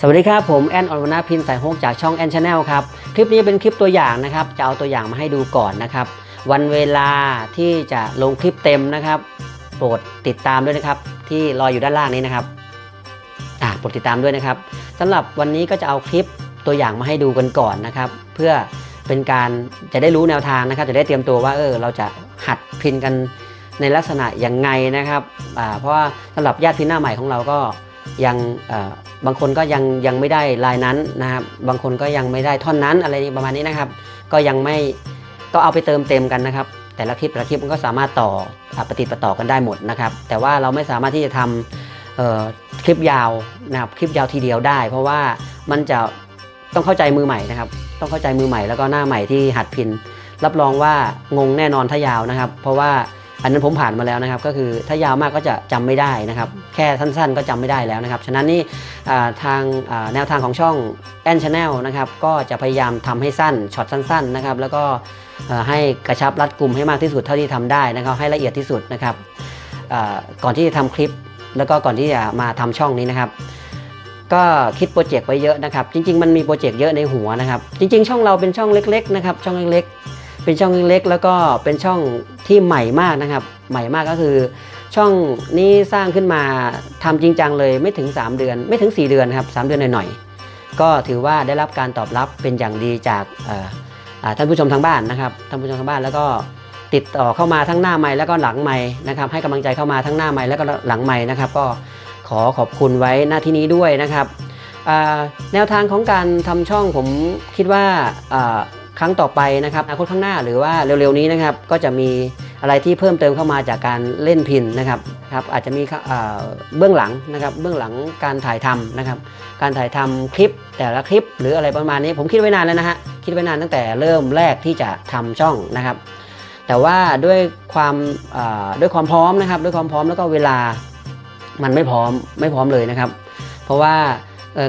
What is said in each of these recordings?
สวัสดีครับ ผมแอนอรวนาพินสายฮกจากช่องแอนชาแนลครับ คลิปนี้เป็นคลิปตัวอย่างนะครับ จะเอาตัวอย่างมาให้ดูก่อนนะครับ วันเวลาที่จะลงคลิปเต็มนะครับ โปรดติดตามด้วยนะครับ ที่รอยอยู่ด้านล่างนี้นะครับอ่าโปรดติดตามด้วยนะครับสำหรับวันนี้ก็จะเอาคลิปตัวอย่างมาให้ดูกันก่อนนะครับ เพื่อเป็นการจะได้รู้แนวทางนะครับ จะได้เตรียมตัวว่าเออเราจะหัดพินกันในลักษณะยังไงนะครับอ่าเพราะว่าสำหรับญาติพินหน้าใหม่ของเราก็ ยังบางคนก็ยังยังไม่ได้ลายนั้นนะครับบางคนก็ยังไม่ได้ท่อนนั้นอะไรประมาณนี้นะครับ ก็ยังไม่ก็เอาไปเติมเต็มกันนะครับ แต่ละคลิปแต่ละคลิปมันก็สามารถต่ออปฏิดประต่อกันได้หมดนะครับ แต่ว่าเราไม่สามารถที่จะทำเอ่อคลิปยาวนะครับคลิปยาวทีเดียวได้ เพราะว่ามันจะต้องเข้าใจมือใหม่นะครับ ต้องเข้าใจมือใหม่แล้วก็หน้าใหม่ที่หัดพิน รับรองว่างงแน่นอนถ้ายาวนะครับ เพราะว่า อันนั้นผมผ่านมาแล้วนะครับ ก็คือถ้ายาวมากก็จะจำไม่ได้นะครับ แค่สั้นๆ ก็จำไม่ได้แล้วนะครับ ฉะนั้นนี่อ่าทางอ่าแนวทางของช่องแอนชาแนลนะครับ ก็จะพยายามทำให้สั้นช็อตสั้น ๆ นะครับ แล้วก็เอ่อให้กระชับรัดกลุ่มให้มากที่สุดเท่าที่ทำได้นะครับ ให้ละเอียดที่สุดนะครับอ่าก่อนที่จะทำคลิป แล้วก็ก่อนที่จะมาทำช่องนี้นะครับก็คิดโปรเจกต์ไว้เยอะนะครับ จริง ๆ มันมีโปรเจกต์เยอะในหัวนะครับ จริง ๆ ช่องเราเป็นช่องเล็ก ๆ นะครับ ช่องเล็กๆ เป็นช่องเล็กแล้วก็เป็นช่องที่ใหม่มากนะครับ ใหม่มากก็คือ ช่องนี้สร้างขึ้นมาทำจริงจังเลยไม่ถึง 3 เดือน ไม่ถึง 4 เดือนครับ3เดือนหน่อยๆก็ถือว่าได้รับการตอบรับเป็นอย่างดีจากท่านผู้ชมทางบ้านนะครับท่านผู้ชมทางบ้านแล้วก็ติดต่อเข้ามาทั้งหน้าไม้แล้วก็หลังไม้นะครับให้กำลังใจเข้ามาทั้งหน้าไม้แล้วก็หลังไม้นะครับ ก็ขอขอบคุณไว้หน้าที่นี้ด้วยนะครับแนวทางของการทำช่องผมคิดว่า ครั้งต่อไปนะครับอนาคตข้างหน้าหรือว่าเร็วๆนี้นะครับก็จะมีอะไรที่เพิ่มเติมเข้ามาจากการเล่นพินนะครับครับอาจจะมีข้าอ่าเบื้องหลังนะครับเบื้องหลังการถ่ายทำนะครับการถ่ายทำคลิปแต่ละคลิปหรืออะไรประมาณนี้ ผมคิดไว้นานแล้วนะฮะคิดไว้นานตั้งแต่เริ่มแรกที่จะทำช่องนะครับ แต่ว่าด้วยความด้วยความพร้อมนะครับด้วยความพร้อมแล้วก็เวลามันไม่พร้อมไม่พร้อมเลยนะครับ เพราะว่า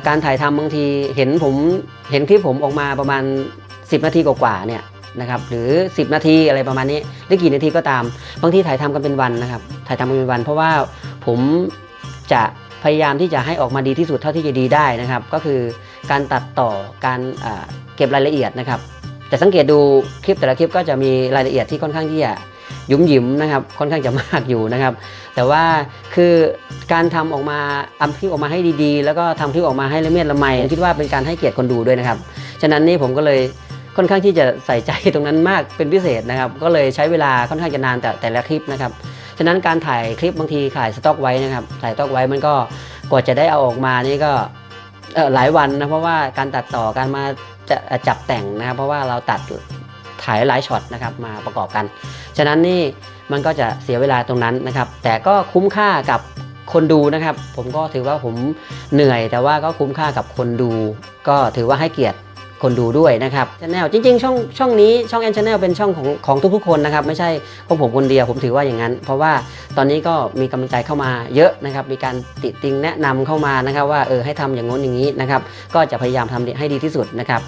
การถ่ายทำบางทีเห็นผมเห็นคลิปผมออกมาประมาณ 10 นาทีกว่าๆเนี่ยนะครับหรือ 10 นาทีอะไรประมาณนี้หรือกี่นาทีก็ตามบางทีถ่ายทำกันเป็นวันนะครับถ่ายทำกันเป็นวัน เพราะว่าผมจะพยายามที่จะให้ออกมาดีที่สุดเท่าที่จะดีได้นะครับ ก็คือการตัดต่อการเก็บรายละเอียดนะครับ แต่สังเกตดูคลิปแต่ละคลิปก็จะมีรายละเอียดที่ค่อนข้างที่จะยุ่มหยิมนะครับค่อนข้างจะมากอยู่นะครับ แต่ว่าคือการทำออกมาทำคลิปออกมาให้ดีๆ แล้วก็ทำคลิปออกมาให้ละเมียดละไมคิดว่าเป็นการให้เกียรติคนดูด้วยนะครับ ฉะนั้นนี่ผมก็เลย ค่อนข้างที่จะใส่ใจตรงนั้นมากเป็นพิเศษนะครับ ก็เลยใช้เวลาค่อนข้างจะนานแต่แต่ละคลิปนะครับฉะนั้นการถ่ายคลิปบางทีถ่ายสต็อกไว้นะครับถ่ายสต็อกไว้มันก็กว่าจะได้เอาออกมานี่ก็หลายวันนะเพราะว่าการตัดต่อการมาจะจับแต่งนะครับ เพราะว่าเราตัดถ่ายหลายช็อตนะครับมาประกอบกัน ฉะนั้นนี่มันก็จะเสียเวลาตรงนั้นนะครับ แต่ก็คุ้มค่ากับคนดูนะครับ ผมก็ถือว่าผมเหนื่อย แต่ว่าก็คุ้มค่ากับคนดู ก็ถือว่าให้เกียรติ คนดูด้วยนะครับชแนลจริง ๆ ช่องช่องนี้ช่องแอนชแนลเป็นช่องของของทุกๆคนนะครับไม่ใช่ของผมคนเดียวผมถือว่าอย่างนั้น เพราะว่าตอนนี้ก็มีกำลังใจเข้ามาเยอะนะครับมีการติติงแนะนำเข้ามานะครับว่าเออให้ทำอย่างง้นอย่างนี้นะครับก็จะพยายามทำให้ดีที่สุดนะครับ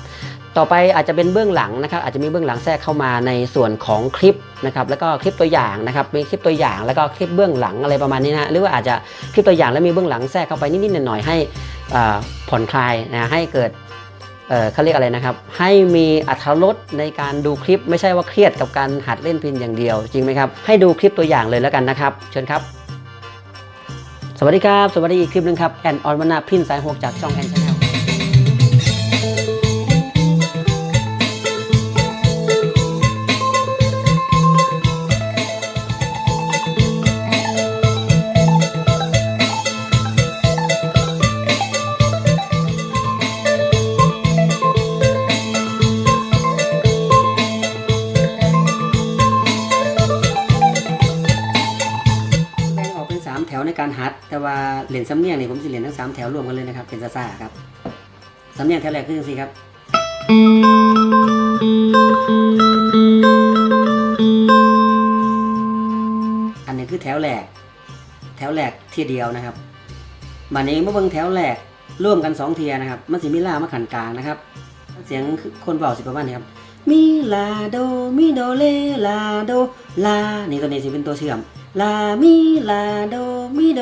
ต่อไปอาจจะเป็นเบื้องหลังนะครับอาจจะมีเบื้องหลังแทรกเข้ามาในส่วนของคลิปนะครับแล้วก็คลิปตัวอย่างนะครับมีคลิปตัวอย่างแล้วก็คลิปเบื้องหลังอะไรประมาณนี้นะหรือว่าอาจจะคลิปตัวอย่างแล้วมีเบื้องหลังแทรกเข้าไปนิดๆหน่อยๆให้อ่าผ่อนคลายนะให้เกิด เขาเรียกอะไรนะครับ ให้มีอัธรสในการดูคลิปไม่ใช่ว่าเครียดกับการหัดเล่นพินอย่างเดียว จริงไหมครับ ให้ดูคลิปตัวอย่างเลยแล้วกันนะครับ เชิญครับ สวัสดีครับ สวัสดีอีกคลิปหนึงครับแอนออนวนาพินสายหกจากช่องแอนช ในการฮัด แต่ว่าเหรียญสำเนียงนี่ผมสิเหรียญทั้ง3แถวรวมกันเลยนะครับเป็นซาซาครับสำเนียงแถวแรกคือจังซี่ครับอันนี้คือแถวแรก แถวแรกทีเดียวนะครับบัดนี้เมื่อเบิ่งแถวแรกร่วมกัน2เทียนะครับมันสิมีลามาขันกลางนะครับ เสียงคนเบาสิประมาณนี้ครับ มีลาโดมิโดเลลาโดลานี่ตัวนี้สิเป็นตัวเชื่อม ลามิลาโดมิโ